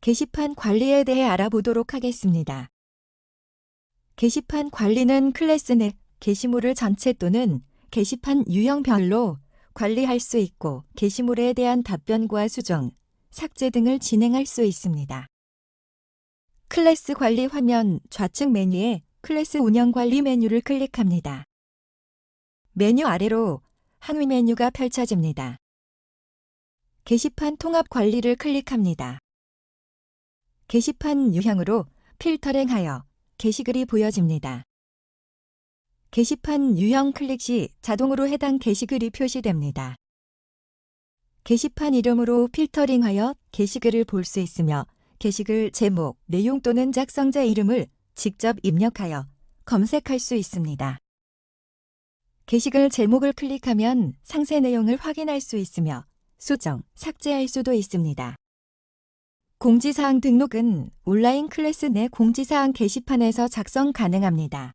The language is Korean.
게시판 관리에 대해 알아보도록 하겠습니다. 게시판 관리는 클래스 내 게시물을 전체 또는 게시판 유형별로 관리할 수 있고 게시물에 대한 답변과 수정, 삭제 등을 진행할 수 있습니다. 클래스 관리 화면 좌측 메뉴에 클래스 운영 관리 메뉴를 클릭합니다. 메뉴 아래로 항위 메뉴가 펼쳐집니다. 게시판 통합 관리를 클릭합니다. 게시판 유형으로 필터링하여 게시글이 보여집니다. 게시판 유형 클릭 시 자동으로 해당 게시글이 표시됩니다. 게시판 이름으로 필터링하여 게시글을 볼 수 있으며 게시글 제목, 내용 또는 작성자 이름을 직접 입력하여 검색할 수 있습니다. 게시글 제목을 클릭하면 상세 내용을 확인할 수 있으며 수정, 삭제할 수도 있습니다. 공지사항 등록은 온라인 클래스 내 공지사항 게시판에서 작성 가능합니다.